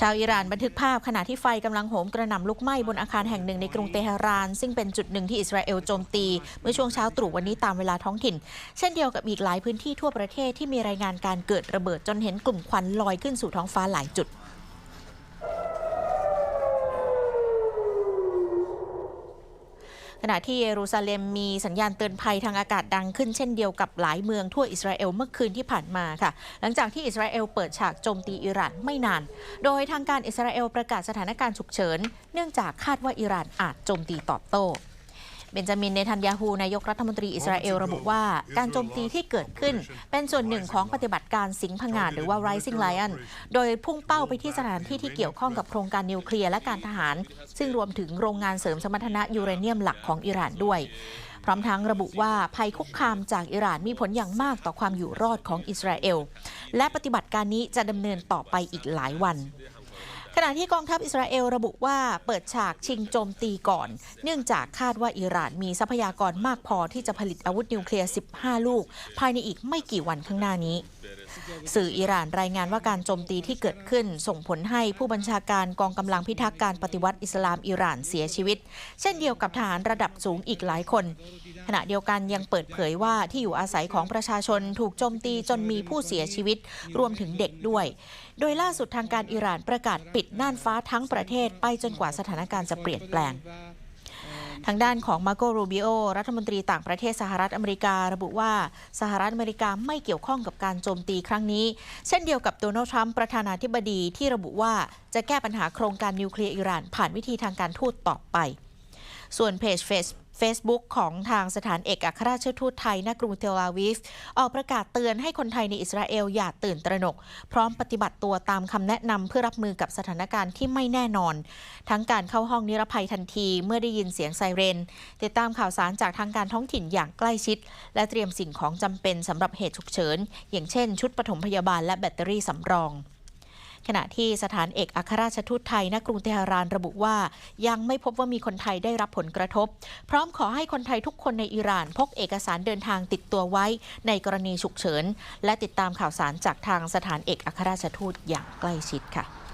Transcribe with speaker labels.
Speaker 1: ชาวอิหร่านบันทึกภาพขณะที่ไฟกำลังโหมกระหน่ำลุกไหม้บนอาคารแห่งหนึ่งในกรุงเตหะราน ซึ่งเป็นจุดหนึ่งที่อิสราเอลโจมตี เมื่อช่วงเช้าตรู่วันนี้ตามเวลาท้องถิ่น เช่นเดียวกับอีกหลายพื้นที่ทั่วประเทศที่มีรายงานการเกิดระเบิดจนเห็นกลุ่มควันลอยขึ้นสู่ท้องฟ้าหลายจุด ขณะที่เยรูซาเล็มมีสัญญาณเตือนภัยทางอากาศดังขึ้นเช่นเดียวกับหลายเมืองทั่วอิสราเอลเมื่อคืนที่ผ่านมาค่ะ หลังจากที่อิสราเอลเปิดฉากโจมตีอิหร่านไม่นาน โดยทางการอิสราเอลประกาศสถานการณ์ฉุกเฉิน เนื่องจากคาดว่าอิหร่านอาจโจมตีตอบโต้ เบนจามินเนทันยาฮูนายกรัฐมนตรีอิสราเอลระบุว่าการโจมตีที่เกิดขึ้น เป็นส่วนหนึ่งของปฏิบัติการสิงห์ผงาดหรือว่า Rising Lion โดยพุ่งเป้าไปที่สถานที่ที่เกี่ยวข้องกับโครงการนิวเคลียร์และการทหาร ซึ่งรวมถึงโรงงานเสริมสมรรถนะยูเรเนียมหลักของอิหร่านด้วยพร้อมทั้งระบุว่าภัยคุกคามจากอิหร่านมีผลอย่างมากต่อความอยู่รอดของอิสราเอล และปฏิบัติการนี้จะดำเนินต่อไปอีกหลายวัน ขณะที่กองทัพอิสราเอลระบุว่าเปิดฉากชิงโจมตีก่อน เนื่องจากคาดว่าอิหร่านมีทรัพยากรมากพอที่จะผลิตอาวุธนิวเคลียร์ 15 ลูก ภายในอีกไม่กี่วันข้างหน้านี้ สื่ออิหร่านรายงานว่าการโจมตีที่เกิดขึ้น ส่งผลให้ผู้บัญชาการกองกำลังพิทักษ์การปฏิวัติอิสลามอิหร่านเสียชีวิต เช่นเดียวกับทหารระดับสูงอีกหลายคน ขณะเดียวกันยังเปิดเผยว่าที่อยู่อาศัยของประชาชนถูกโจมตีจนมีผู้เสียชีวิต รวมถึงเด็กด้วย โดยล่าสุดทางการอิหร่านประกาศปิดน่านฟ้าทั้งประเทศไปจนกว่าสถานการณ์จะเปลี่ยนแปลง ทางด้านของมาโกรูบิโอรัฐมนตรีต่างประเทศสหรัฐอเมริการะบุว่าสหรัฐอเมริกาไม่เกี่ยวข้องกับการโจมตีครั้งนี้ เช่นเดียวกับโดนัลด์ทรัมป์ประธานาธิบดีที่ระบุว่าจะแก้ปัญหาโครงการนิวเคลียร์อิหร่านผ่านวิธีทางการทูตต่อไป ส่วนเพจเฟซ Facebook ของทางสถานเอกอัครราชทูตไทยณกรุงเทลอาวีฟออกประกาศเตือนให้คนไทยในอิสราเอลอย่าตื่นตระหนก พร้อมปฏิบัติตัวตามคำแนะนำเพื่อรับมือกับสถานการณ์ที่ไม่แน่นอน ทั้งการเข้าห้องนิรภัยทันทีเมื่อได้ยินเสียงไซเรน ติดตามข่าวสารจากทางการท้องถิ่นอย่างใกล้ชิด และเตรียมสิ่งของจำเป็นสำหรับเหตุฉุกเฉิน อย่างเช่น ชุดปฐมพยาบาลและแบตเตอรี่สำรอง ขณะที่สถานเอกอัครราชทูตไทยณกรุงเตหะรานระบุว่ายังไม่พบว่ามีคนไทยได้รับผลกระทบ พร้อมขอให้คนไทยทุกคนในอิหร่าน พกเอกสารเดินทางติดตัวไว้ในกรณีฉุกเฉิน และติดตามข่าวสารจากทางสถานเอกอัครราชทูตอย่างใกล้ชิดค่ะ